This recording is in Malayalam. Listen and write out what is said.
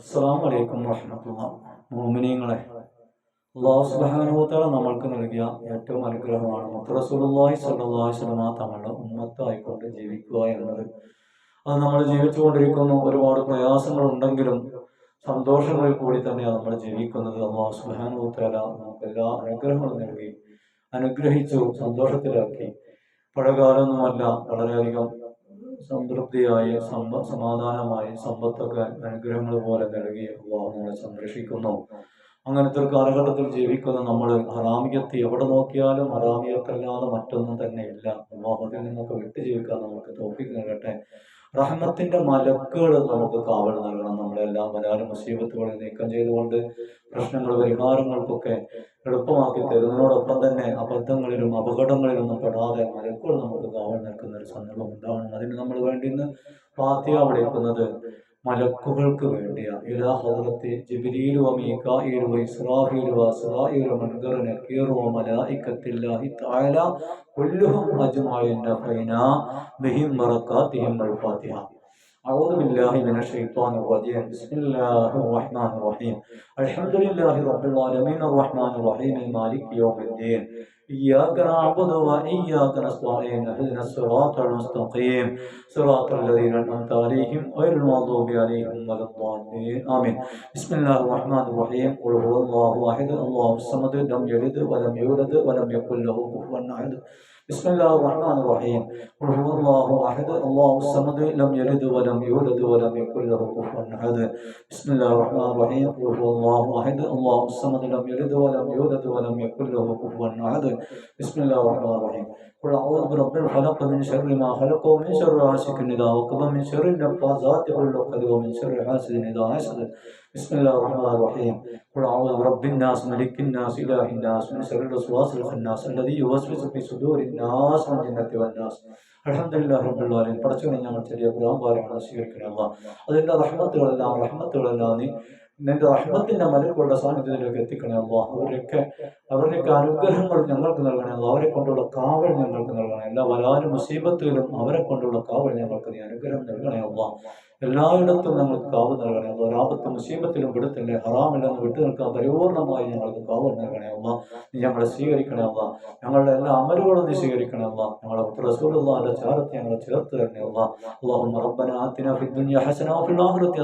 അസ്സാം വലൈക്കും വറഹമത്തുള്ള മോമിനിയങ്ങളെ അള്ളാഹു നമ്മൾക്ക് നൽകിയ ഏറ്റവും അനുഗ്രഹമാണ് മുത്തറസുല്ലാഹി സല്ലാഹി സ്വലമ തങ്ങളുടെ ഉമ്മത്തായിക്കൊണ്ട് ജീവിക്കുക എന്നത്. അത് നമ്മൾ ജീവിച്ചുകൊണ്ടിരിക്കുന്നു ഒരുപാട് പ്രയാസങ്ങൾ ഉണ്ടെങ്കിലും സന്തോഷങ്ങളിൽ കൂടി തന്നെയാണ് നമ്മൾ ജീവിക്കുന്നത്. അള്ളാഹു സുബാനുഭവത്താല നമുക്ക് എല്ലാ അനുഗ്രഹങ്ങളും നൽകി അനുഗ്രഹിച്ചു സന്തോഷത്തിലാക്കി. പഴകാലമൊന്നുമല്ല വളരെയധികം സംതൃപ്തിയായി സമ്പ സമാധാനമായി സമ്പത്തൊക്കെ അനുഗ്രഹങ്ങൾ പോലെ നൽകി നമ്മളെ സംരക്ഷിക്കുന്നു. അങ്ങനത്തെ ഒരു കാലഘട്ടത്തിൽ ജീവിക്കുന്ന നമ്മൾ ഹറാമിയത്ത് എവിടെ നോക്കിയാലും ഹറാമിയത്തല്ലാതെ മറ്റൊന്നും തന്നെ ഇല്ല. അള്ളാഹു അതിൽ നിന്നൊക്കെ വിട്ടു ജീവിക്കാൻ നമുക്ക് തോപ്പിക്ക് നൽകട്ടെ. റഹ്മത്തിന്റെ മലക്കുകൾ നമുക്ക് കാവൽ നൽകണം. നമ്മളെല്ലാം വരാലും മുസീബത്തുകളെ നീക്കം ചെയ്തുകൊണ്ട് പ്രശ്നങ്ങൾ പരിഹാരങ്ങൾക്കൊക്കെ എളുപ്പമാക്കി തരുന്നതിനോടൊപ്പം തന്നെ അബദ്ധങ്ങളിലും അപകടങ്ങളിലൊന്നും പെടാതെ മലക്കുകൾ നമുക്ക് കാവൽ നിൽക്കുന്ന ഒരു സന്ദർഭം ഉണ്ടാവണം അതിന് നമ്മൾ വേണ്ടി ഇന്ന് പാത്തിയ വിളിക്കുന്നത് മലക്കുകൾക്ക് വേണ്ടിയാണ് ഇലാ തആല കുല്ലുഹും ബിഹിം أعوذ بالله من الشيطان الرجيم. بسم الله الرحمن الرحيم. الحمد لله رب العالمين الرحمن الرحيم. مالك يوم الدين. إياك نعبد وإياك نستعين. اهدنا الصراط المستقيم. صراط الذين أنعمت عليهم غير المغضوب عليهم ولا الضالين. آمين. بسم الله الرحمن الرحيم. قل هو الله أحد. الله الصمد لم يلد ولم يولد ولم يكن له كفوا أحد. بسم الله الرحمن الرحيم. قل هو الله أحد. الله الصمد لم يلد ولم يولد ولم يكن له كفوا أحد. بسم الله الرحمن الرحيم. قل هو الله أحد. الله الصمد لم يلد ولم يولد ولم يكن له كفوا أحد. بسم الله الرحمن الرحيم. قل أعوذ برب الفلق من شر ما خلق ومن شر غاسق اذا وقب من شر النفاثات في العقد ومن شر حاسد اذا حسد بسم الله الرحمن الرحيم قل اعوذ برب الناس ملك الناس اله الناس من شر الوسواس الخناس الذي يوسوس في صدور الناس من الجنه والناس അലഹമില്ലാ റബ്ബുള്ളാഹിൻ പഠിച്ചു ഞങ്ങൾ ചെറിയ ഖുർആൻ പാരായണം സ്വീകരിക്കണേ അല്ലാ അതിന്റെ റഹ്മത്തുകളെല്ലാം റഹ്മത്തുകളെല്ലാം നീ നിന്റെ റഹ്മത്തിന്റെ മലക്കുള്ള സാന്നിധ്യത്തിലേക്ക് എത്തിക്കണേ അല്ലാ അവരൊക്കെ അവരുടെയൊക്കെ അനുഗ്രഹങ്ങൾ ഞങ്ങൾക്ക് നൽകണേ അല്ലാ അവരെ കൊണ്ടുള്ള കാവൽ ഞങ്ങൾക്ക് നൽകണേ എല്ലാ വലാലും മുസീബത്തിലും അവരെ കൊണ്ടുള്ള കാവൽ ഞങ്ങൾക്ക് നീ അനുഗ്രഹം നൽകണേ അല്ലാ എല്ലായിടത്തും ഞങ്ങൾക്ക് കാവ് നൽകണേ അവ ഒരാപത്തും മുസീബത്തിലും വിടുത്തില്ലേ? ഹറാമില്ലെന്ന് വിട്ടു നിൽക്കാൻ പരിപൂർണമായി ഞങ്ങൾക്ക് കാവ് നൽകണേ അമ്മ നീ ഞങ്ങളെ സ്വീകരിക്കണേ അമ്മ ഞങ്ങളുടെ എല്ലാ അമരുകളും നീ സ്വീകരിക്കണേ അമ്മ ഞങ്ങളെ റസൂലുള്ളാഹിന്റെ ചാരത്തെ ഞങ്ങൾ ചേർത്ത് തന്നെ അമ്മ അള്ളാഹു റബ്ബന ആത്തിന ഫിദ്ദുനിയ ഹസന വഫിൽ ആഖിറത്തി